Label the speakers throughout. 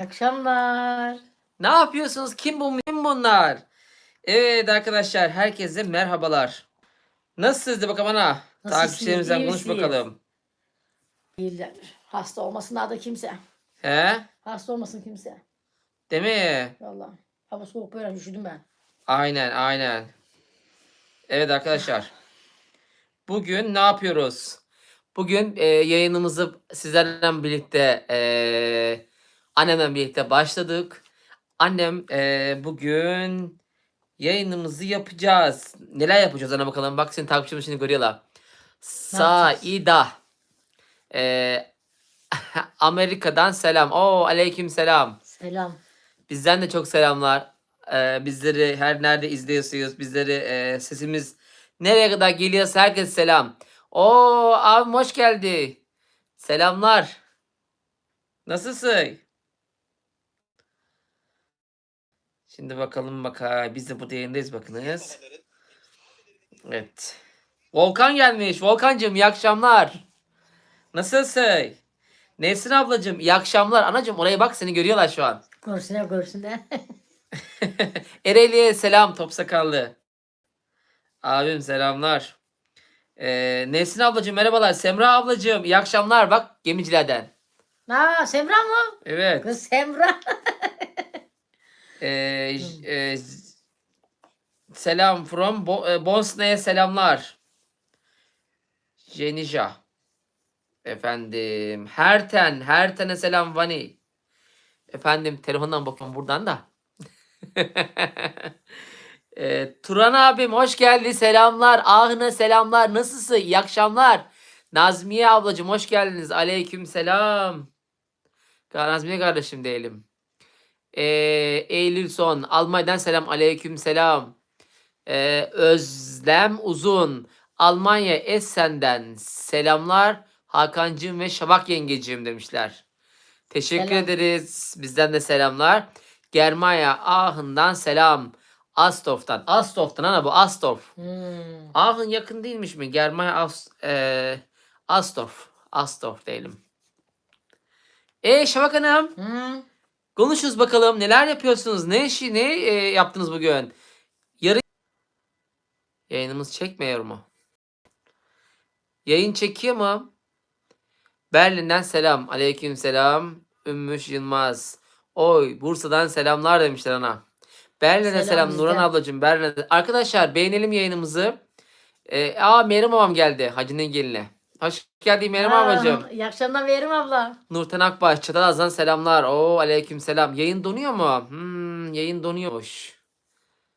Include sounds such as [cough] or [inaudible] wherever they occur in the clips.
Speaker 1: Akşamlar.
Speaker 2: Ne yapıyorsunuz? Kim bu? Kim bunlar? Evet arkadaşlar herkese merhabalar. Nasılsınız de bakalım ana?
Speaker 1: Nasılsınız?
Speaker 2: Takipçilerimizden
Speaker 1: İyi
Speaker 2: konuş
Speaker 1: misiniz?
Speaker 2: bakalım.
Speaker 1: Değiller. Hasta olmasın daha da kimse.
Speaker 2: He?
Speaker 1: Hasta olmasın kimse.
Speaker 2: Değil mi?
Speaker 1: Vallahi. Hava soğuk böyle üşüdüm ben.
Speaker 2: Aynen aynen. Evet arkadaşlar. Bugün ne yapıyoruz? Bugün e, yayınımızı sizlerle birlikte e, annemle birlikte başladık. Annem e, bugün yayınımızı yapacağız. Neler yapacağız ana bakalım. Bak senin takipçilerin şimdi görüyorlar. Saida. E, [laughs] Amerika'dan selam. Oo aleyküm selam.
Speaker 1: Selam.
Speaker 2: Bizden de çok selamlar. Ee, bizleri her nerede izliyorsunuz. Bizleri e, sesimiz nereye kadar geliyorsa herkes selam. Oo abim hoş geldi. Selamlar. Nasılsın? Şimdi bakalım bakalım. Biz de burada yayındayız bakınız. Evet. Volkan gelmiş. Volkancığım iyi akşamlar. Nasılsın? Nesrin ablacığım iyi akşamlar. Anacığım oraya bak seni görüyorlar şu an.
Speaker 1: Görsünler görsünler. [laughs]
Speaker 2: Ereğli'ye selam top sakallı. Abim selamlar. Ee, Nesrin ablacığım merhabalar. Semra ablacığım iyi akşamlar. Bak gemicilerden.
Speaker 1: ha Semra mı?
Speaker 2: Evet.
Speaker 1: Kız Semra. [laughs]
Speaker 2: Ee, e, selam from Bo- e, Bosna'ya selamlar. Jenija. Efendim. Herten. Herten'e selam Vani. Efendim telefondan bakıyorum buradan da. [laughs] e, Turan abim hoş geldi. Selamlar. Ahına selamlar. Nasılsın? İyi akşamlar. Nazmiye ablacığım hoş geldiniz. Aleyküm selam. Nazmiye kardeşim diyelim. Ee, Eylül Son. Almanya'dan selam. Aleyküm selam. Ee, Özlem Uzun. Almanya Essen'den selamlar. Hakan'cığım ve Şabak yengeciğim demişler. Teşekkür
Speaker 1: Selam.
Speaker 2: ederiz. Bizden de selamlar. Germanya Ahın'dan selam. Astof'tan. Astof'tan ana bu Astof.
Speaker 1: Hmm.
Speaker 2: Ahın yakın değilmiş mi? Germanya As, eee, Astorf. Astorf diyelim. E Şabak Hanım.
Speaker 1: Hmm.
Speaker 2: Konuşuz bakalım. Neler yapıyorsunuz? Ne işi ne e, yaptınız bugün? Yarın yayınımız çekmiyor mu? Yayın çekiyor mu? Berlin'den selam. Aleyküm selam. Ümmüş Yılmaz. Oy Bursa'dan selamlar demişler ana. Berlin'e
Speaker 1: Selam
Speaker 2: selam, Nuran ablacığım. Berlin'e. Arkadaşlar beğenelim yayınımızı. Ee, aa Meryem babam geldi. Hacı'nın geline. Hoş geldin Meryem
Speaker 1: Ha,
Speaker 2: ablacığım.
Speaker 1: İyi akşamlar Verim abla.
Speaker 2: Nurten Akbaş, Çatalaz'dan selamlar. Oo aleyküm selam. Yayın donuyor mu? Hmm, yayın donuyormuş.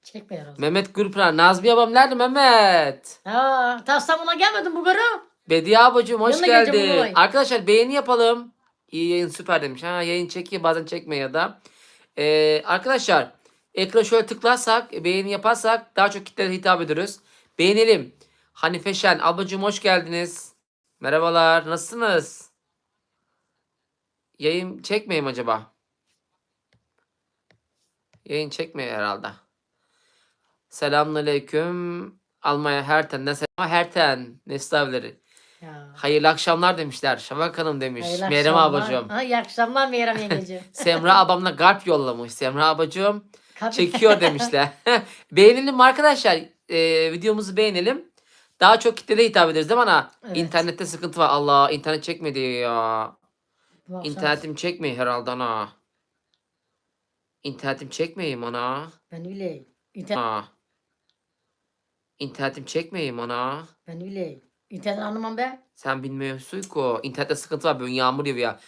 Speaker 1: Çekme herhalde.
Speaker 2: Mehmet Gürpınar. Nazmiye babam nerede Mehmet?
Speaker 1: Ha, ta İstanbul'a gelmedin bu garı.
Speaker 2: Bediye abacığım hoş
Speaker 1: Yanına geleceğim
Speaker 2: geldin. Arkadaşlar beğeni yapalım. İyi yayın süper demiş. Ha yayın çekiyor bazen çekmiyor ya da. Ee, arkadaşlar ekrana şöyle tıklarsak beğeni yaparsak daha çok kitlere hitap ediyoruz. Beğenelim. Hanife Şen ablacığım hoş geldiniz. Merhabalar nasılsınız? Yayın çekmeyeyim acaba? Yayın çekmiyor herhalde. Selamünaleyküm. Almanya Herten'den selam. Herten. Nesli abileri.
Speaker 1: Ya.
Speaker 2: Hayırlı akşamlar demişler. Şafak Hanım demiş.
Speaker 1: Hayırlı
Speaker 2: Meryem
Speaker 1: akşamlar.
Speaker 2: abacığım.
Speaker 1: Ha, iyi akşamlar Meyrem yengeciğim. [laughs]
Speaker 2: Semra abamla garp yollamış. Semra abacığım
Speaker 1: Tabii.
Speaker 2: çekiyor demişler. [laughs] beğenelim arkadaşlar? Ee, videomuzu beğenelim. Daha çok kitlere hitap ederiz değil mi ana?
Speaker 1: Evet.
Speaker 2: İnternette sıkıntı var. Allah internet çekmedi ya. İnternetim çekmiyor herhalde ana. İnternetim çekmeyeyim ana.
Speaker 1: Ben bileyim. İnternet,
Speaker 2: Ana. İnternetim çekmeyeyim ana.
Speaker 1: ben bileyim. İnternet anlamam ben.
Speaker 2: Sen bilmiyorsun ki o. İnternette sıkıntı var. Bugün yağmur yağıyor ya.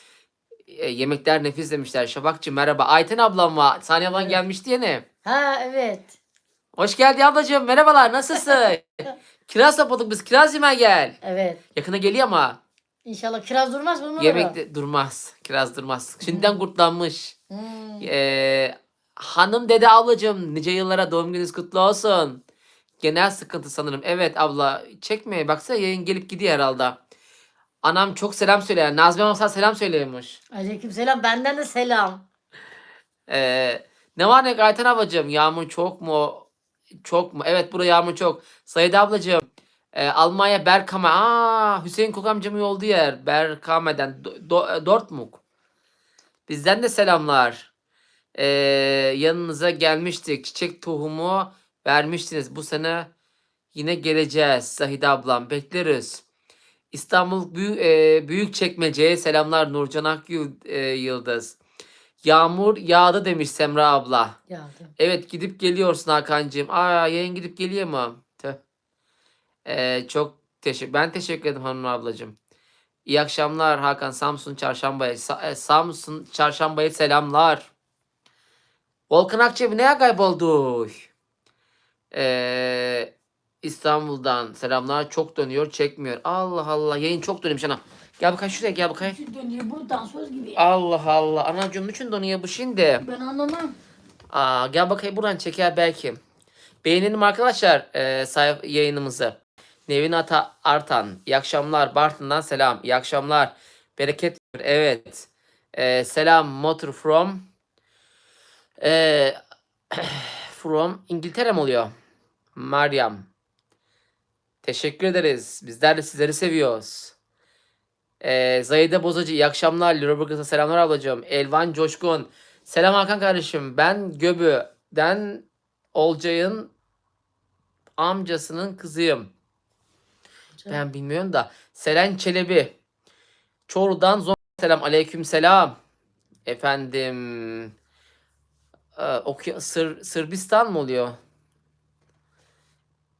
Speaker 2: E, yemekler nefis demişler. Şafakçı merhaba. Ayten ablam var. Saniye ablan
Speaker 1: Evet.
Speaker 2: gelmişti yine.
Speaker 1: Ha evet.
Speaker 2: Hoş geldin ablacığım. Merhabalar. Nasılsın? [laughs] kiraz topladık biz. Kiraz yemeye gel.
Speaker 1: Evet.
Speaker 2: Yakına geliyor ama.
Speaker 1: İnşallah kiraz durmaz mı?
Speaker 2: Yemek durmaz. Kiraz durmaz. Şimdiden kurtlanmış.
Speaker 1: Hmm.
Speaker 2: Ee, hanım dede ablacığım. Nice yıllara doğum gününüz kutlu olsun. Genel sıkıntı sanırım. Evet abla. Çekme. Baksana yayın gelip gidiyor herhalde. Anam çok selam söyle. Nazmi sana selam söylüyormuş.
Speaker 1: Aleyküm selam. Benden de selam.
Speaker 2: Ee, ne var ne Ayten ablacığım? Yağmur çok mu? Çok mu? Evet burada yağmur çok. Sayın ablacığım. e, Almanya Berkame. Aa Hüseyin Kok amcamın olduğu yer. Berkame'den. Do, Do, Dortmund. Bizden de selamlar. Ee, yanınıza gelmiştik. Çiçek tohumu vermiştiniz. Bu sene yine geleceğiz. Zahide ablam bekleriz. İstanbul Büyük, e, Büyükçekmece'ye selamlar Nurcan Akyıl e, Yıldız. Yağmur yağdı demiş Semra abla.
Speaker 1: Geldim.
Speaker 2: Evet gidip geliyorsun Hakan'cığım. Aa yayın gidip geliyor mu? Tüh. Ee, çok teşekkür. Ben teşekkür ederim hanım ablacığım. İyi akşamlar Hakan. Samsun Çarşamba'ya. Sa- e, Samsun Çarşamba'ya selamlar. Volkan Akçebi neye kayboldu? Ee, İstanbul'dan selamlar. Çok dönüyor çekmiyor. Allah Allah yayın çok dönüyor sana. Gel bakayım şuraya gel bakayım.
Speaker 1: Şu dönüyor bu dansöz gibi.
Speaker 2: Allah Allah. Anacığım için donuyor bu şimdi.
Speaker 1: Ben anlamam.
Speaker 2: Aa, gel bakayım buradan çeker belki. Beğenelim arkadaşlar e, sayf yayınımızı. Nevin Ata Artan. İyi akşamlar. Bartın'dan selam. İyi akşamlar. Bereket. Evet. E, selam. Motor from. E, [clears throat] from İngiltere mi oluyor? Meryem. Teşekkür ederiz. Bizler de sizleri seviyoruz. Ee, Zahide Bozacı iyi akşamlar. Lüleburgaz'a selamlar ablacığım. Elvan Coşkun. Selam Hakan kardeşim. Ben Göbü'den Olcay'ın amcasının kızıyım. Ben bilmiyorum da. Selen Çelebi. Çorlu'dan zor selam. Aleyküm selam. Efendim. Ee, oku- Sır, Sırbistan mı oluyor?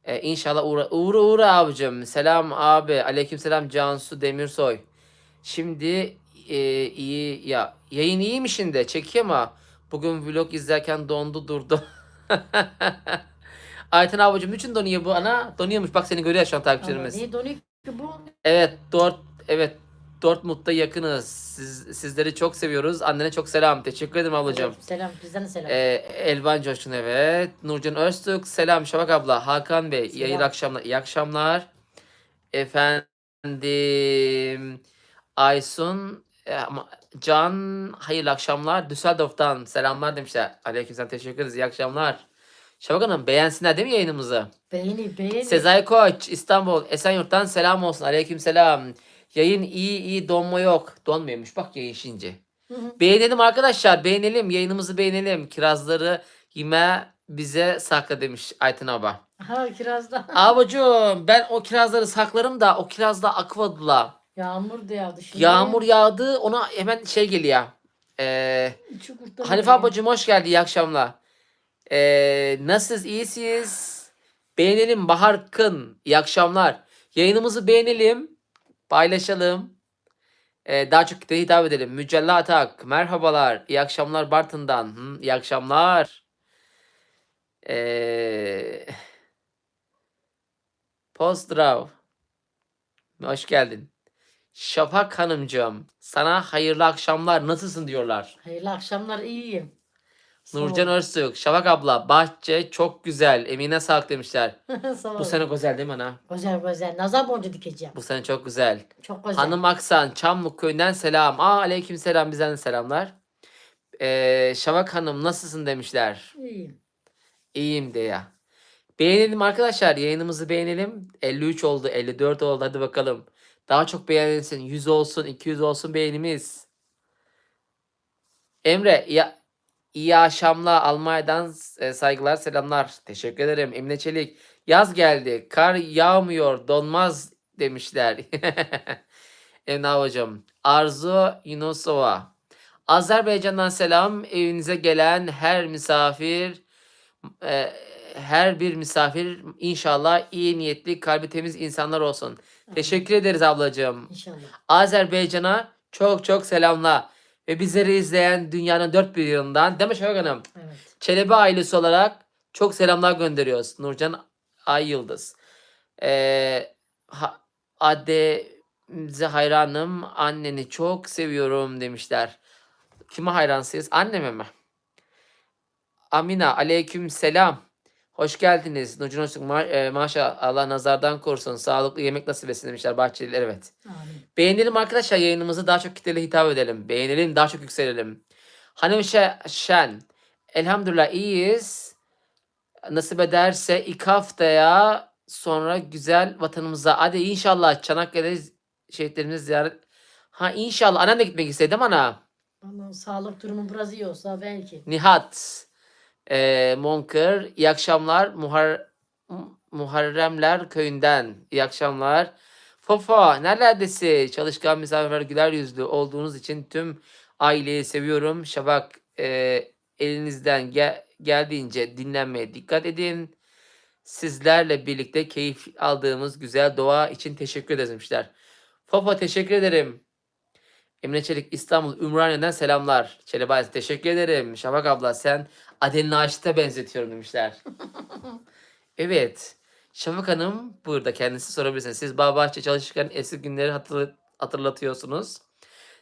Speaker 2: Ee, inşallah uğra, uğra uğra abicim. Selam abi. Aleyküm selam Cansu Demirsoy. Şimdi e, iyi ya yayın iyi mi şimdi? Çekiyor mu? Bugün vlog izlerken dondu durdu. [laughs] Ayten abicim için donuyor bu ana. Donuyormuş. Bak seni görüyor şu an
Speaker 1: Ama
Speaker 2: takipçilerimiz.
Speaker 1: Niye donuyor ki bu?
Speaker 2: Evet, Dort evet Dortmund'da yakınız. Siz, sizleri çok seviyoruz. Annene çok selam. Teşekkür ederim ablacığım.
Speaker 1: Selam bizden de selam.
Speaker 2: Ee, Elvan Coşkun evet. Nurcan Öztürk selam Şafak abla. Hakan Bey
Speaker 1: Selam.
Speaker 2: yayın akşamlar. iyi akşamlar. Efendim Aysun e, ama- Can hayırlı akşamlar. Düsseldorf'tan selamlar demişler. Aleykümselam teşekkür ederiz. İyi akşamlar. Şafak Hanım beğensinler değil mi yayınımızı?
Speaker 1: beğeni beğeni.
Speaker 2: Sezai Koç İstanbul Esenyurt'tan selam olsun. Aleykümselam. Yayın iyi iyi donma yok. Donmuyormuş bak yayın şimdi.
Speaker 1: Hı hı.
Speaker 2: Beğenelim arkadaşlar. Beğenelim. Yayınımızı beğenelim. Kirazları yeme bize sakla demiş Aytın Aba.
Speaker 1: Ha kirazda.
Speaker 2: Abacığım ben o kirazları saklarım da o kirazda akvadılar.
Speaker 1: Yağmur da yağdı şimdi.
Speaker 2: Yağmur yağdı ona hemen şey geliyor. Ee, Hanife ablacığım hoş geldin. İyi akşamlar. Ee, nasılsınız? İyisiniz? Beğenelim Bahar Kın. İyi akşamlar. Yayınımızı beğenelim. Paylaşalım. Ee, daha çok kitleye hitap edelim. Mücella Atak. Merhabalar. İyi akşamlar Bartın'dan. Hı, iyi akşamlar. Ee, Pozdrav. Hoş geldin. Şafak Hanımcığım. Sana hayırlı akşamlar. Nasılsın diyorlar.
Speaker 1: Hayırlı akşamlar iyiyim.
Speaker 2: Nurcan. Öztürk, Şafak abla, bahçe çok güzel. Emine sağlık demişler. [laughs] Bu sene güzel değil mi ana?
Speaker 1: Güzel güzel. Nazar boncuğu dikeceğim.
Speaker 2: Bu sene çok güzel.
Speaker 1: Çok güzel.
Speaker 2: Hanım Aksan, Çamlık köyünden selam. Aa aleyküm selam bizden de selamlar. Ee, Şafak Hanım nasılsın demişler.
Speaker 1: İyiyim.
Speaker 2: İyiyim de ya. Beğenelim arkadaşlar. Yayınımızı beğenelim. 53 oldu, 54 oldu. Hadi bakalım. Daha çok beğenilsin. 100 olsun, 200 olsun beğenimiz. Emre, ya iyi akşamlar. Almanya'dan e, saygılar, selamlar. Teşekkür ederim. Emine Çelik. Yaz geldi. Kar yağmıyor, donmaz demişler. [laughs] Emine hocam. Arzu Yunusova. Azerbaycan'dan selam. Evinize gelen her misafir e, her bir misafir inşallah iyi niyetli, kalbi temiz insanlar olsun. Teşekkür ederiz ablacığım.
Speaker 1: İnşallah.
Speaker 2: Azerbaycan'a çok çok selamlar. Ve bizleri izleyen dünyanın dört bir yanından değil mi Şevak Hanım?
Speaker 1: Evet.
Speaker 2: Çelebi ailesi olarak çok selamlar gönderiyoruz. Nurcan Ay Yıldız. Ee, ha, Ademize hayranım. Anneni çok seviyorum demişler. Kime hayransınız? Anneme mi? Amina aleyküm selam. Hoş geldiniz. Nurcan Öztürk ma e, maşallah Allah nazardan korusun. Sağlıklı yemek nasip etsin demişler Bahçeliler evet.
Speaker 1: Amin.
Speaker 2: Beğenelim arkadaşlar yayınımızı daha çok kitlere hitap edelim. Beğenelim daha çok yükselelim. Hanım Şe- Şen. Elhamdülillah iyiyiz. Nasip ederse ilk haftaya sonra güzel vatanımıza. Hadi inşallah Çanakkale şehitlerimizi ziyaret. Ha inşallah. Annem de gitmek istedi mi ana?
Speaker 1: Vallahi sağlık durumu biraz iyi olsa belki.
Speaker 2: Nihat. E, Monker. İyi akşamlar. Muhar Muharremler köyünden. İyi akşamlar. Fofa nerelerdesin? Çalışkan misafirler güler yüzlü olduğunuz için tüm aileyi seviyorum. Şabak e, elinizden gel- geldiğince dinlenmeye dikkat edin. Sizlerle birlikte keyif aldığımız güzel doğa için teşekkür ederiz demişler. Fofa teşekkür ederim. Emine Çelik İstanbul Ümraniye'den selamlar. Çelebi teşekkür ederim. Şafak abla sen Aden Naşit'e benzetiyorum demişler. [laughs] evet. Şafak Hanım burada kendisi sorabilirsiniz. Siz Bağbahçe çalışırken eski günleri hatırla- hatırlatıyorsunuz.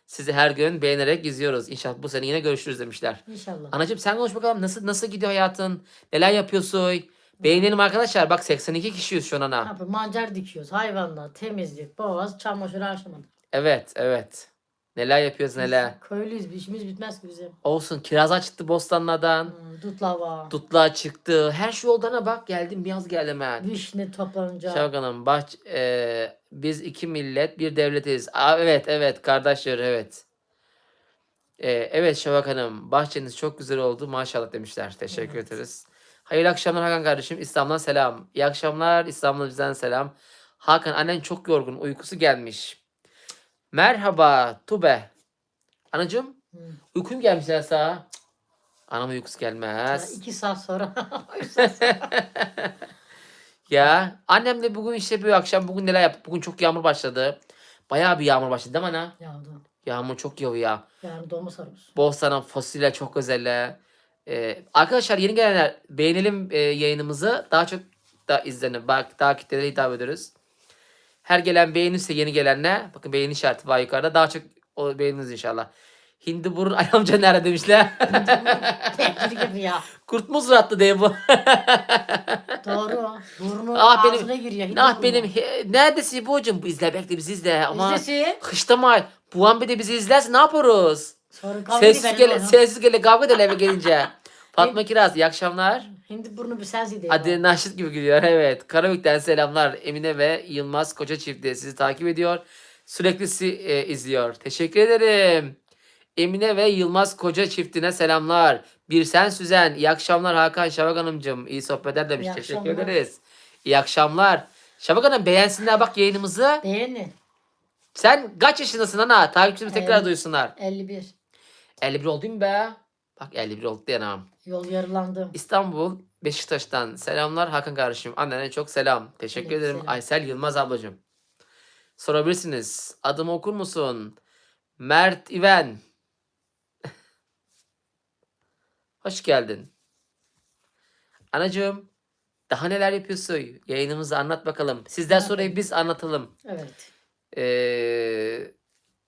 Speaker 2: Sizi her gün beğenerek izliyoruz. İnşallah bu sene yine görüşürüz demişler.
Speaker 1: İnşallah.
Speaker 2: Anacığım sen konuş bakalım nasıl nasıl gidiyor hayatın? Neler yapıyorsun? Beğenelim arkadaşlar. Bak 82 kişiyiz şu an ana.
Speaker 1: yapayım? Mancar dikiyoruz. Hayvanlar, temizlik, boğaz, çamaşır, aşamadık.
Speaker 2: Evet evet. Neler yapıyoruz neler.
Speaker 1: Köylüyüz. Bir işimiz bitmez ki bizim.
Speaker 2: Olsun kiraz çıktı bostanlardan.
Speaker 1: Hmm, dut lava,
Speaker 2: Dutlar çıktı. Her şey oldu ana bak geldim biraz geldim ben.
Speaker 1: vişne toplanınca.
Speaker 2: Şevk Hanım bahç, e, biz iki millet bir devletiz. Aa, evet evet kardeşler evet. E, evet Şevak Hanım bahçeniz çok güzel oldu maşallah demişler. Teşekkür
Speaker 1: Evet.
Speaker 2: ederiz. Hayırlı akşamlar Hakan kardeşim. İstanbul'dan selam. İyi akşamlar İstanbul'dan bizden selam. Hakan annen çok yorgun uykusu gelmiş. Merhaba Tube. Anacığım uykum gelmiş ya. Cık, Anam uykusu gelmez.
Speaker 1: iki saat sonra. [laughs]
Speaker 2: Ya annem de bugün işte bu akşam bugün neler yaptık? Bugün çok yağmur başladı. Bayağı bir yağmur başladı değil mi ana?
Speaker 1: Yağdı.
Speaker 2: Yağmur çok yağıyor ya.
Speaker 1: Yarın dolma sarıyoruz.
Speaker 2: Bosna'nın fasulye çok özel. Ee, arkadaşlar yeni gelenler beğenelim e, yayınımızı. Daha çok da izlenin. Bak daha kitlelere hitap ediyoruz. Her gelen beğenirse yeni gelenler. Bakın beğeni işareti var yukarıda. Daha çok o beğeniniz inşallah. Hindi burun ay [laughs] amca nerede demişler.
Speaker 1: Tehlikeli gibi ya.
Speaker 2: Kurt muz attı diye bu. [laughs]
Speaker 1: Doğru. Burnu
Speaker 2: Ah benim-
Speaker 1: ağzına giriyor. Hindi
Speaker 2: ah
Speaker 1: burnu.
Speaker 2: benim he- neredesin bu hocam? Bu izle bekle bizi izle ama.
Speaker 1: İzlesin.
Speaker 2: Kışta Buğan bir de bizi izlerse ne yaparız?
Speaker 1: Sonra kavga
Speaker 2: Sessiz gele, sessiz gele kavga edelim eve gelince. [laughs] Fatma Kiraz iyi akşamlar.
Speaker 1: Hindi burnu bir sensin diye.
Speaker 2: Hadi Naşit gibi gidiyor [laughs] evet. Karabük'ten selamlar. Emine ve Yılmaz Koca çifti sizi takip ediyor. Sürekli si- e, izliyor. Teşekkür ederim. Emine ve Yılmaz Koca çiftine selamlar. Bir sen Süzen. İyi akşamlar Hakan Şavak Hanımcığım. İyi sohbetler demiş.
Speaker 1: İyi
Speaker 2: Teşekkür
Speaker 1: akşamlar.
Speaker 2: ederiz. İyi akşamlar. Şavak Hanım beğensinler bak yayınımızı.
Speaker 1: Beğenin.
Speaker 2: Sen kaç yaşındasın ana? Takipçimiz tekrar
Speaker 1: Evet.
Speaker 2: duysunlar.
Speaker 1: 51.
Speaker 2: 51 oldu mu be? Bak 51 oldu diyenem.
Speaker 1: Yol yarılandım.
Speaker 2: İstanbul Beşiktaş'tan selamlar Hakan kardeşim. Annene çok selam. Teşekkür
Speaker 1: Aleyküm
Speaker 2: ederim
Speaker 1: selam.
Speaker 2: Aysel Yılmaz ablacığım. Sorabilirsiniz. Adımı okur musun? Mert İven. [laughs] Hoş geldin. Anacığım daha neler yapıyorsun? Yayınımızı anlat bakalım. Sizden sonra biz anlatalım.
Speaker 1: Evet.
Speaker 2: Ee,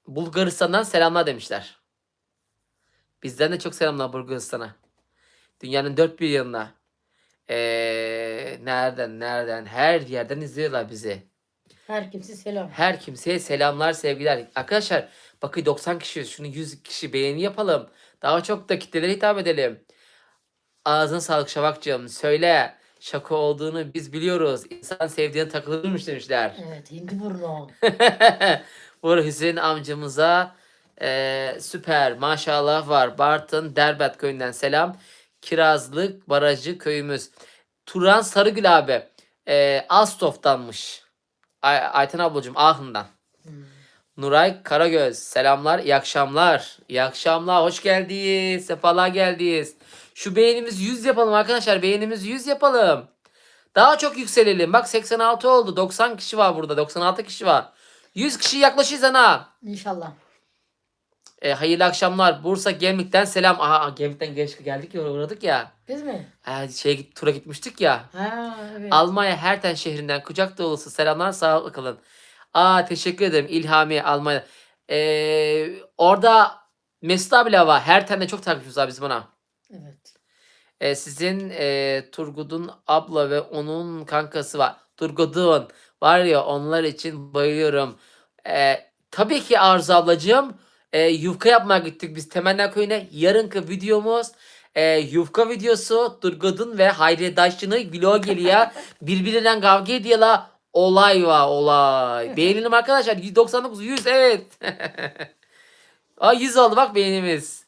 Speaker 2: Bulgaristan'dan selamlar demişler. Bizden de çok selamlar Bulgaristan'a. Dünyanın dört bir yanına. Ee, nereden nereden her yerden izliyorlar bizi.
Speaker 1: Her kimse selam.
Speaker 2: Her kimseye selamlar sevgiler. Arkadaşlar bakın 90 kişiyiz. Şunu 100 kişi beğeni yapalım. Daha çok da kitlelere hitap edelim. Ağzına sağlık Şavakcığım. Söyle şaka olduğunu biz biliyoruz. İnsan sevdiğine takılırmış demişler.
Speaker 1: Evet. Hindi burnu. [laughs]
Speaker 2: Bu Hüseyin amcamıza eee, süper maşallah var. Bartın Derbet köyünden selam. Kirazlık Barajı köyümüz. Turan Sarıgül abi. Eee Astof'tanmış. Ay, Ayten ablacığım Ahın'dan.
Speaker 1: Hmm.
Speaker 2: Nuray Karagöz. Selamlar. iyi akşamlar. İyi akşamlar. Hoş geldiniz. Sefalar geldiniz. Şu beğenimiz 100 yapalım arkadaşlar. Beğenimiz 100 yapalım. Daha çok yükselelim. Bak 86 oldu. 90 kişi var burada. 96 kişi var. 100 kişi yaklaşırız ana.
Speaker 1: İnşallah.
Speaker 2: E, hayırlı akşamlar. Bursa Gemlik'ten selam. Aha Gemlik'ten geç geldik ya uğradık ya.
Speaker 1: Biz mi?
Speaker 2: Ha, şey tura gitmiştik ya.
Speaker 1: Ha evet.
Speaker 2: Almanya Herten şehrinden kucak dolusu selamlar sağlıklı kalın. Aa teşekkür ederim İlhami Almanya. Ee, orada Mesut abiyle var. Herten'de çok takipçimiz var bizim ona.
Speaker 1: Evet.
Speaker 2: Ee, sizin e, Turgut'un abla ve onun kankası var. Turgut'un var ya onlar için bayılıyorum. Ee, tabii ki Arzu ablacığım e, yufka yapmaya gittik biz Temenni Köyü'ne. Yarınki videomuz e, yufka videosu Turgut'un ve Hayri Daşçı'nın vlog geliyor. [laughs] Birbirinden kavga ediyorlar. Olay var olay. [laughs] Beğenelim arkadaşlar. 199 100 evet. [laughs] Aa 100 oldu bak beğenimiz.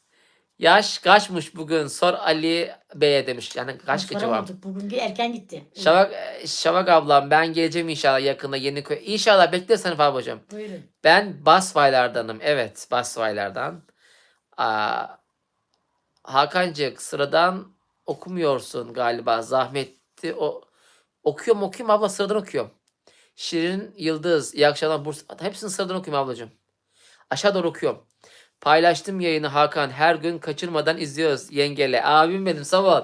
Speaker 2: Yaş kaçmış bugün? Sor Ali Bey'e demiş. Yani kaç gece var?
Speaker 1: Soramadık. Bugün erken gitti.
Speaker 2: Şavak, Şavak ablam ben geleceğim inşallah yakında yeni köy. İnşallah bekle Sanif abicim.
Speaker 1: Buyurun.
Speaker 2: Ben Basvaylardanım. Evet Basvaylardan. Aa, Hakancık sıradan okumuyorsun galiba. Zahmetli o okuyorum okuyorum abla sıradan okuyorum. Şirin Yıldız iyi akşamlar Bursa. Hepsini sıradan okuyorum ablacığım. Aşağı doğru okuyorum. Paylaştım yayını Hakan. Her gün kaçırmadan izliyoruz yengele. Abim benim ol.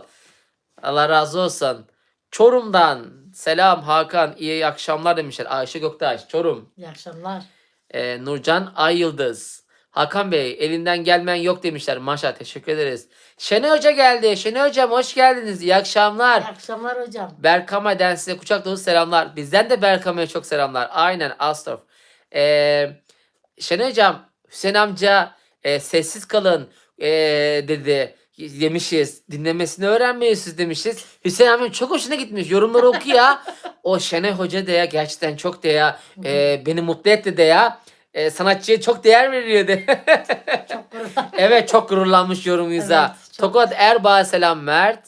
Speaker 2: Allah razı olsun. Çorum'dan selam Hakan. iyi akşamlar demişler. Ayşe Göktaş. Çorum.
Speaker 1: İyi akşamlar.
Speaker 2: Ee, Nurcan Ay Yıldız. Hakan Bey elinden gelmeyen yok demişler. Maşallah teşekkür ederiz. Şenay Hoca geldi. Şenay Hocam hoş geldiniz. İyi akşamlar.
Speaker 1: İyi akşamlar hocam.
Speaker 2: Berkama'dan size kucak dolusu selamlar. Bizden de Berkama'ya çok selamlar. Aynen Astrof. Ee, Şenay Hocam, Hüseyin amca e, sessiz kalın e, dedi. Demişiz. Dinlemesini öğrenmiyorsunuz demişiz. Hüseyin amcam çok hoşuna gitmiş. Yorumları oku ya. o Şenay Hoca da ya gerçekten çok da ya. e, beni mutlu etti de ya. E, sanatçıya çok değer veriyor de.
Speaker 1: Çok [laughs]
Speaker 2: evet çok gururlanmış yorumuyla.
Speaker 1: Evet, çok.
Speaker 2: Tokat Erbağ selam Mert.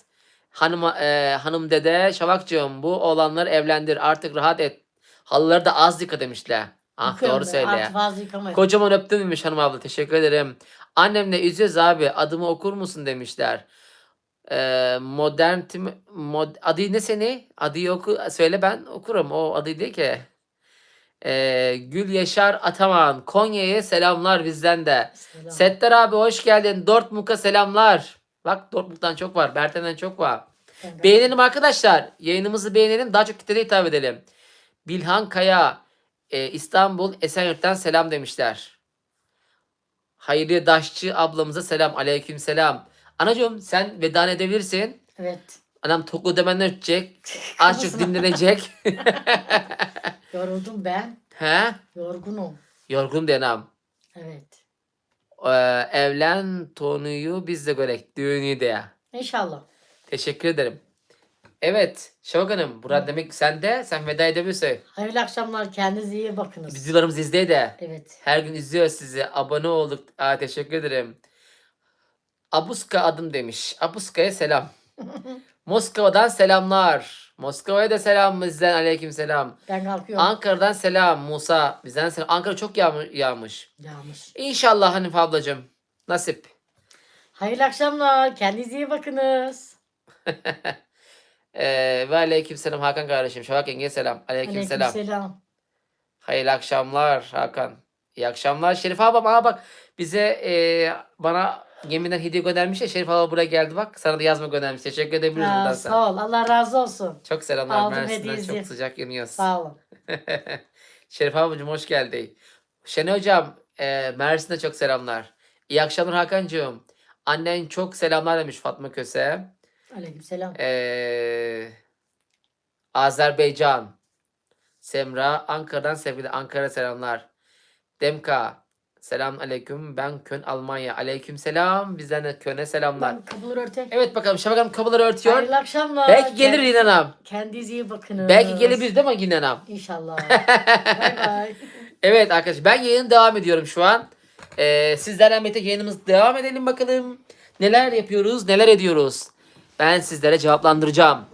Speaker 2: Hanım, e, hanım dede Şavakcığım bu oğlanları evlendir artık rahat et. Halıları da az yıka demişler. Ah
Speaker 1: Yıkıyorum
Speaker 2: doğru
Speaker 1: ben,
Speaker 2: söyle.
Speaker 1: Artık fazla yıkamayın.
Speaker 2: Kocaman öptüm demiş hanım abla teşekkür ederim. Annemle üzüyoruz abi adımı okur musun demişler. Ee, modern tim, mod, adı ne seni? Adı oku söyle ben okurum. O adı değil ki. Ee, Gül Yaşar Ataman Konya'ya selamlar bizden de.
Speaker 1: Selam.
Speaker 2: Settar abi hoş geldin. Dortmund'a selamlar. Bak Dortmund'dan çok var. Berten'den çok var. Beğenelim arkadaşlar. Yayınımızı beğenelim. Daha çok kitlere hitap edelim. Bilhan Kaya e, İstanbul Esenyurt'tan selam demişler. Hayriye Daşçı ablamıza selam. Aleyküm selam. Anacığım sen veda edebilirsin.
Speaker 1: Evet.
Speaker 2: Anam toklu demenden ötecek. [laughs] Azıcık dinlenecek. [laughs]
Speaker 1: Yoruldum ben.
Speaker 2: He?
Speaker 1: Yorgunum.
Speaker 2: Yorgun diyen anam.
Speaker 1: Evet.
Speaker 2: Ee, evlen tonuyu biz de görek. Düğünü de ya.
Speaker 1: İnşallah.
Speaker 2: Teşekkür ederim. Evet. Şevak Hanım. Burada demek sen de sen veda edebilirsin.
Speaker 1: Hayırlı akşamlar. Kendinize iyi bakınız.
Speaker 2: Videolarımızı izleye de.
Speaker 1: Evet.
Speaker 2: Her gün izliyoruz sizi. Abone olduk. Aa, teşekkür ederim. Abuska adım demiş. Abuska'ya selam. [laughs] Moskova'dan selamlar. Moskova'ya da selam bizden. Aleyküm selam.
Speaker 1: Ben kalkıyorum.
Speaker 2: Ankara'dan selam Musa. Bizden selam. Ankara çok yağmur, yağmış.
Speaker 1: Yağmış.
Speaker 2: İnşallah Hanif ablacığım. Nasip.
Speaker 1: Hayırlı akşamlar. Kendinize iyi bakınız. [laughs]
Speaker 2: Ee, ve aleyküm selam Hakan kardeşim. Şafak yengeye selam. Aleyküm, selam.
Speaker 1: selam.
Speaker 2: Hayırlı akşamlar Hakan. İyi akşamlar. Şerif ablam aa bak bize e, bana gemiden hediye göndermiş ya Şerif abla buraya geldi bak. Sana da yazma göndermiş. Teşekkür edebiliriz
Speaker 1: Ha,
Speaker 2: buradan sana.
Speaker 1: sağ ol. Allah razı olsun.
Speaker 2: Çok selamlar
Speaker 1: Aldım hediyesi.
Speaker 2: çok sıcak yanıyoruz.
Speaker 1: Sağ olun. [laughs]
Speaker 2: Şerif ablacığım hoş geldin. Şenay hocam e, Mersin'de çok selamlar. İyi akşamlar Hakan'cığım. Annen çok selamlar demiş Fatma Köse.
Speaker 1: Aleyküm selam.
Speaker 2: E, Azerbaycan. Semra Ankara'dan sevgili Ankara selamlar. Demka selam aleyküm. Ben Köln Almanya. Aleyküm selam. Bizden de Köln'e selamlar.
Speaker 1: Ben kapıları örte.
Speaker 2: Evet bakalım Şafak Hanım kapıları örtüyor.
Speaker 1: Hayırlı akşamlar.
Speaker 2: Belki gelir
Speaker 1: Kend-
Speaker 2: yine anam.
Speaker 1: Kendinize iyi bakınız.
Speaker 2: Belki gelebilir değil mi yine anam?
Speaker 1: İnşallah. [laughs] bay bay.
Speaker 2: Evet arkadaşlar ben yayın devam ediyorum şu an. Ee, sizlerle birlikte yayınımız devam edelim bakalım. Neler yapıyoruz, neler ediyoruz. Ben sizlere cevaplandıracağım.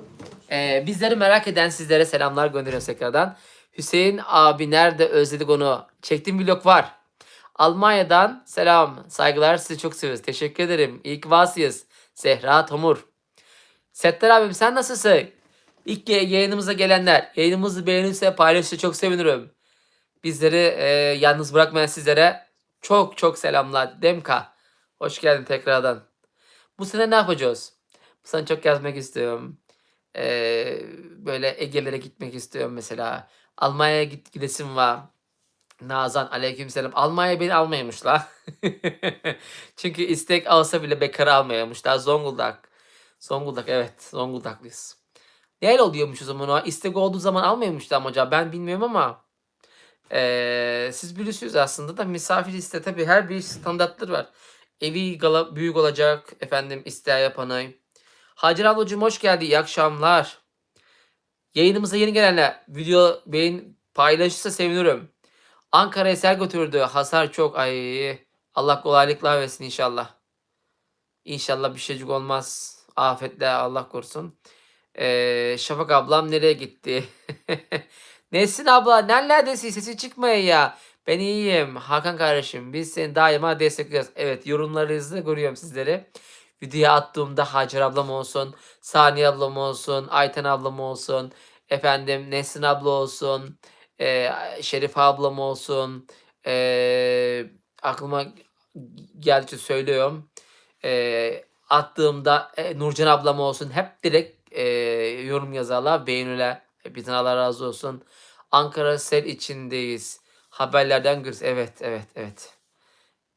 Speaker 2: Ee, bizleri merak eden sizlere selamlar gönderiyoruz tekrardan. Hüseyin abi nerede özledik onu. Çektiğim vlog var. Almanya'dan selam, saygılar sizi çok seviyoruz. Teşekkür ederim. İyi ki varsınız. Zehra Tomur. Settar abim sen nasılsın? İlk yayınımıza gelenler, yayınımızı beğenirse paylaşırsa çok sevinirim. Bizleri e, yalnız bırakmayan sizlere çok çok selamlar. Demka. Hoş geldin tekrardan. Bu sene ne yapacağız? Sene çok yazmak istiyorum. Ee, böyle Ege'lere gitmek istiyorum mesela. Almanya'ya git gidesim var. Nazan aleykümselam. Almanya beni almaymış la. [laughs] Çünkü istek alsa bile bekarı almaymış. Daha Zonguldak. Zonguldak evet. Zonguldaklıyız. Neyle oluyormuş o zaman o? İstek olduğu zaman almıyormuştu ama acaba ben bilmiyorum ama. Ee, siz bilirsiniz aslında da misafir iste tabii her bir standartları var. Evi büyük olacak efendim isteğe yapanı. Hacer ablacığım hoş geldi iyi akşamlar. Yayınımıza yeni gelenler video beğen paylaşırsa sevinirim. Ankara'ya sel götürdü. Hasar çok. Ay Allah kolaylıklar versin inşallah. İnşallah bir şeycik olmaz. Afetle Allah korusun. Ee, Şafak ablam nereye gitti? [laughs] Nesin abla nerelerdesin? Sesi çıkmıyor ya. Ben iyiyim. Hakan kardeşim biz seni daima destekliyoruz. Evet yorumlarınızı görüyorum sizleri. Videoya attığımda Hacer ablam olsun, Saniye ablam olsun, Ayten ablam olsun, efendim Nesrin abla olsun, e, Şerif ablam olsun, e, aklıma geldikçe söylüyorum. E, attığımda e, Nurcan ablam olsun hep direkt e, yorum yazarlar, beğeniler. Hepinizden Allah razı olsun. Ankara sel içindeyiz. Haberlerden görüyoruz. Evet, evet, evet.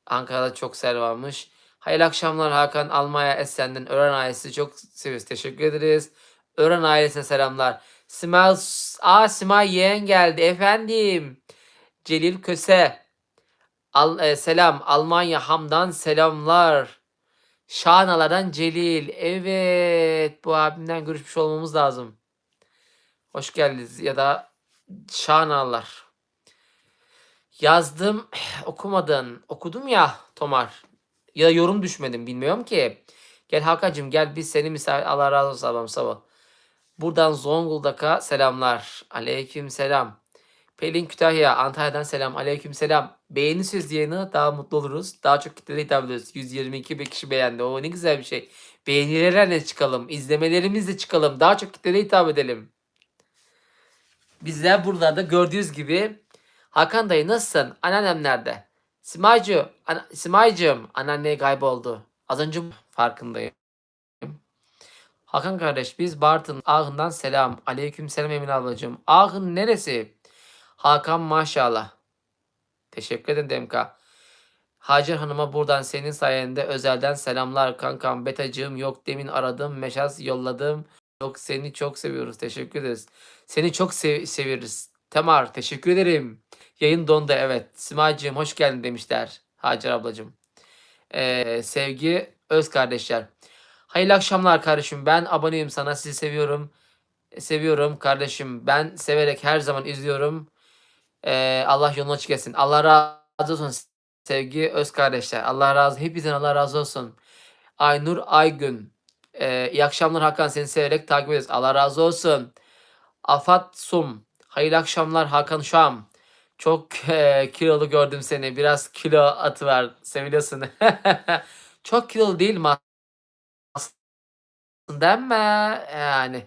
Speaker 2: Ankara'da çok sel varmış. Hayırlı akşamlar Hakan Almanya Esen'den Ören ailesi çok seviyoruz. Teşekkür ederiz. Ören ailesine selamlar. Simay, Aa, Simay yeğen geldi efendim. Celil Köse. Al, e, selam. Almanya Ham'dan selamlar. Şahanalardan Celil. Evet. Bu abimden görüşmüş olmamız lazım. Hoş geldiniz. Ya da Şahanalar. Yazdım. [sighs] Okumadın. Okudum ya Tomar. Ya yorum düşmedim. Bilmiyorum ki. Gel Hakan'cığım gel biz seni misafir. Allah razı olsun ablam ol. Buradan Zonguldak'a selamlar. Aleyküm selam. Pelin Kütahya, Antalya'dan selam. Aleyküm selam. Beğenirseniz yayını daha mutlu oluruz. Daha çok kitlere hitap ediyoruz. 122 bin kişi beğendi. O ne güzel bir şey. Beğenilerle çıkalım. izlemelerimizle çıkalım. Daha çok kitlere hitap edelim. Bizler buralarda gördüğünüz gibi Hakan dayı nasılsın? Anneannem nerede? Simaycı, ana, Simaycığım anneanne kayboldu. Az önce farkındayım. Hakan kardeş biz Bartın Ahın'dan selam. Aleyküm selam Emin ablacığım. Ahın neresi? Hakan maşallah. Teşekkür ederim Demka. Hacer Hanım'a buradan senin sayende özelden selamlar kankam. Betacığım yok demin aradım. Meşaz yolladım. Yok seni çok seviyoruz. Teşekkür ederiz. Seni çok sev seviyoruz. Temar teşekkür ederim. Yayın dondu evet. Simacığım hoş geldin demişler. Hacer ablacığım. Ee, sevgi öz kardeşler. Hayırlı akşamlar kardeşim. Ben aboneyim sana. Sizi seviyorum. E, Seviyorum kardeşim. Ben severek her zaman izliyorum. Ee, Allah yolunu açık etsin. Allah razı olsun sevgi öz kardeşler. Allah razı Hepinizden Allah razı olsun. Aynur Aygün. Ee, iyi akşamlar Hakan. Seni severek takip ediyoruz. Allah razı olsun. Afat Sum. Hayırlı akşamlar Hakan Şam. Çok e, kilolu gördüm seni. Biraz kilo atı var. Seviyorsun. [laughs] Çok kilolu değil mi aslında ama yani.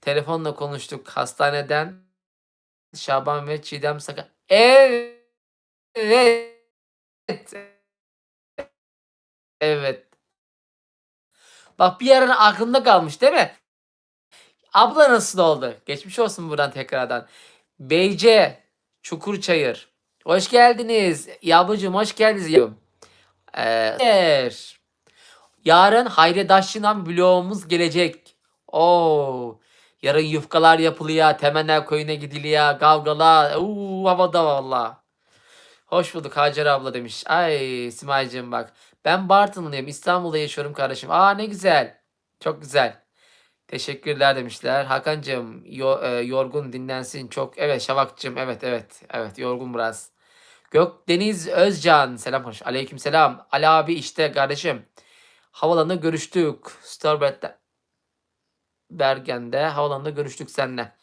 Speaker 2: Telefonla konuştuk hastaneden. Şaban ve Çiğdem Sakat. Evet. Evet. Bak bir yerine aklımda kalmış değil mi? Abla nasıl oldu? Geçmiş olsun buradan tekrardan. Beyce Çukurçayır. Hoş geldiniz. Yavrucuğum hoş geldiniz. yavrum. Ee, yarın Hayri Daşçı'dan vlogumuz gelecek. Oo. Yarın yufkalar yapılıyor. Temenler köyüne gidiliyor. Kavgalar. Uuu havada valla. Hoş bulduk Hacer abla demiş. Ay Simay'cığım bak. Ben Bartınlıyım. İstanbul'da yaşıyorum kardeşim. Aa ne güzel. Çok güzel. Teşekkürler demişler. Hakan'cığım yo- e, yorgun dinlensin çok. Evet Şavak'cığım evet evet. Evet yorgun biraz. Gökdeniz Özcan. Selam hoş. Aleyküm selam. Ali abi işte kardeşim. Havalanında görüştük. Starbert'te. Bergen'de havalanında görüştük seninle.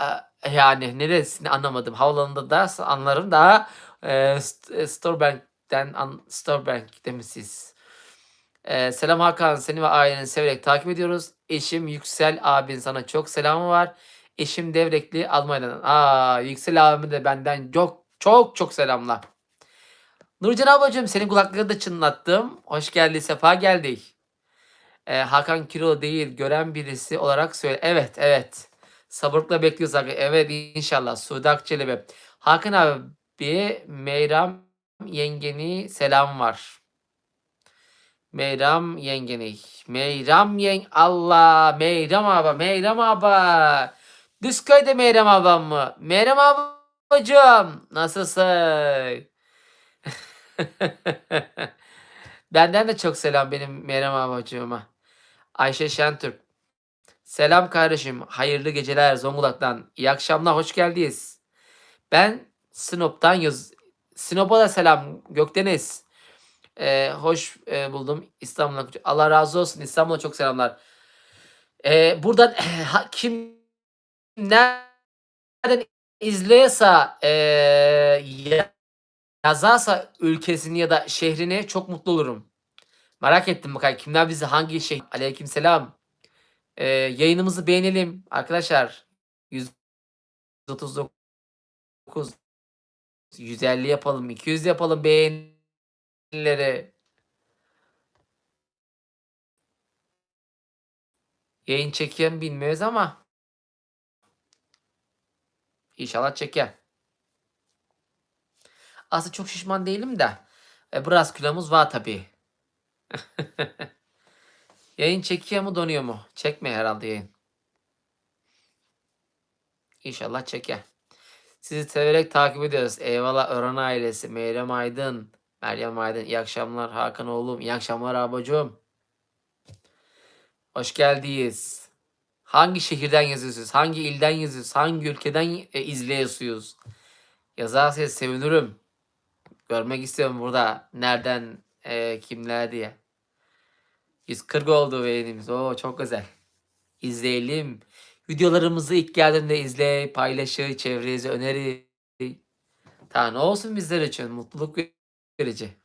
Speaker 2: Ee, Yani neresini anlamadım. Havalanında da anlarım da e, St- Starbank'ten an, Starbank'te misiniz? Ee, selam Hakan. Seni ve aileni severek takip ediyoruz. Eşim Yüksel abin sana çok selamı var. Eşim Devrekli Almanya'dan. Aa, Yüksel abime de benden çok çok çok selamlar. Nurcan ablacığım senin kulaklığı da çınlattım. Hoş geldin, sefa geldik. Ee, Hakan Kiro değil, gören birisi olarak söyle. Evet, evet. Sabırlıkla bekliyoruz. Evet inşallah. Sudak Çelebi. Hakan abi, Meyram yengeni selam var. Meyram yengeni. Meyram yeng... Allah! Meyram abla, Meyram abla. Düzköy'de Meyram ablam mı? Meyram ablacığım. Nasılsın? [laughs] Benden de çok selam benim Meryem ablacığıma. Ayşe Şentürk. Selam kardeşim. Hayırlı geceler Zonguldak'tan. İyi akşamlar. Hoş geldiniz. Ben Sinop'tan yaz Sinop'a da selam Gökdeniz. Ee, hoş e, buldum İstanbul'a. Allah razı olsun İstanbul'a çok selamlar. Ee, buradan [clears throat] kim nereden izliyorsa e, ya- yazarsa ülkesini ya da şehrini çok mutlu olurum. Merak ettim bakayım kimler bizi hangi şehir. Aleyküm selam. Ee, yayınımızı beğenelim arkadaşlar. 139 150 yapalım, 200 yapalım beğenileri. Yayın çekiyor bilmiyoruz ama İnşallah çeker. Aslında çok şişman değilim de e, biraz kilomuz var tabii. [laughs] Yayın çekiyor mu donuyor mu? Çekme herhalde yayın. İnşallah çeker. Sizi severek takip ediyoruz. Eyvallah Ören ailesi. Meryem Aydın. Meryem Aydın. İyi akşamlar Hakan oğlum. İyi akşamlar abacığım. Hoş geldiniz. Hangi şehirden yazıyorsunuz? Hangi ilden yazıyorsunuz? Hangi ülkeden e, izliyorsunuz? Yazarsanız sevinirim. Görmek istiyorum burada. Nereden, e, kimler diye. 140 oldu beğenimiz. Oo çok güzel. İzleyelim. Videolarımızı ilk geldiğinde izle, paylaşı, çevrenize öneri. Daha ne olsun bizler için mutluluk verici.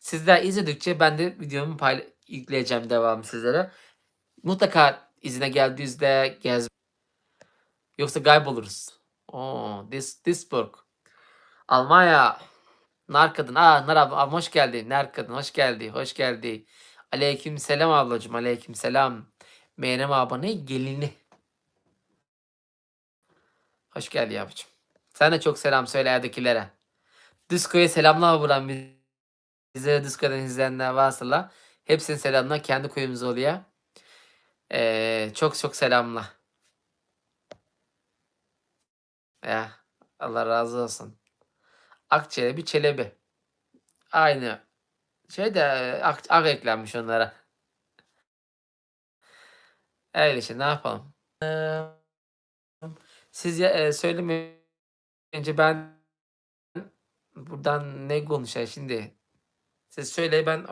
Speaker 2: Sizler izledikçe ben de videomu payla yükleyeceğim devam sizlere. Mutlaka izine geldiğinizde gez. Yoksa kayboluruz. Oo, this, Duisburg. Almanya. Nar kadın. Aa, Nar abla hoş geldin. Nar kadın hoş geldi. Hoş geldi. Aleyküm selam ablacığım. Aleyküm selam. Meyrem abone gelini. Hoş geldin abicim. Sen de çok selam söyle evdekilere. Disko'ya selamlar buradan bize Disko'dan izleyenler varsa la hepsinin selamlar kendi köyümüz oluyor. Ee, çok çok selamlar. Ya Allah razı olsun. Akçelebi Çelebi. Aynı. Şey de e, ak, ak eklenmiş onlara. Öyle işte ne yapalım. Siz e, söylemeyince ben buradan ne konuşayım şimdi? Siz söyle ben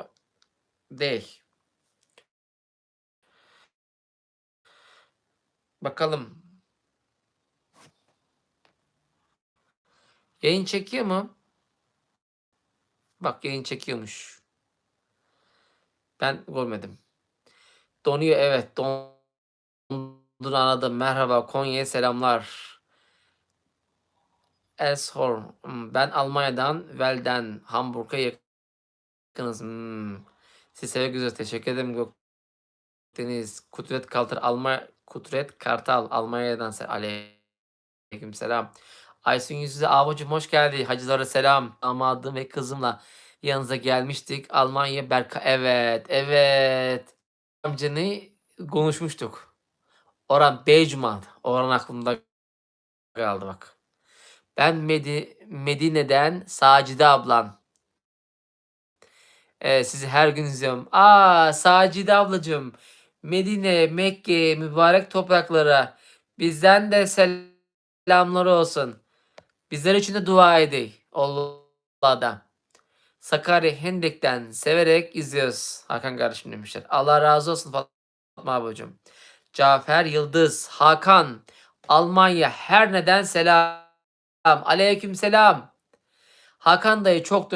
Speaker 2: değil. Bakalım. Yayın çekiyor mu? Bak yayın çekiyormuş. Ben görmedim. Donuyor evet. Dondun anladım. Merhaba Konya'ya selamlar. Eshor. Hmm, Ben Almanya'dan, Vel'den, Hamburg'a yakınız. Hmm. Siz seve güzel. Teşekkür ederim Gökdeniz. Kudret Kartal, Almanya, Kudret Kartal, Almanya'dan aleyküm selam. Aysun Yüzüze abacım hoş geldi. Hacılara selam. Damadım ve kızımla yanınıza gelmiştik. Almanya Berka. Evet, evet. Amcanı konuşmuştuk. Orhan Beycuman. Orhan aklımda kaldı bak. Ben Medi Medine'den Sacide ablan. Ee, sizi her gün izliyorum. Aa Sacide ablacığım. Medine, Mekke, mübarek topraklara bizden de selamlar olsun. Bizler için de dua edin. Allah'dan. Sakarya Hendek'ten severek izliyoruz. Hakan kardeşim demişler. Allah razı olsun Fatma ablacığım. Cafer Yıldız, Hakan, Almanya her neden selam. Aleyküm selam. Hakan dayı çok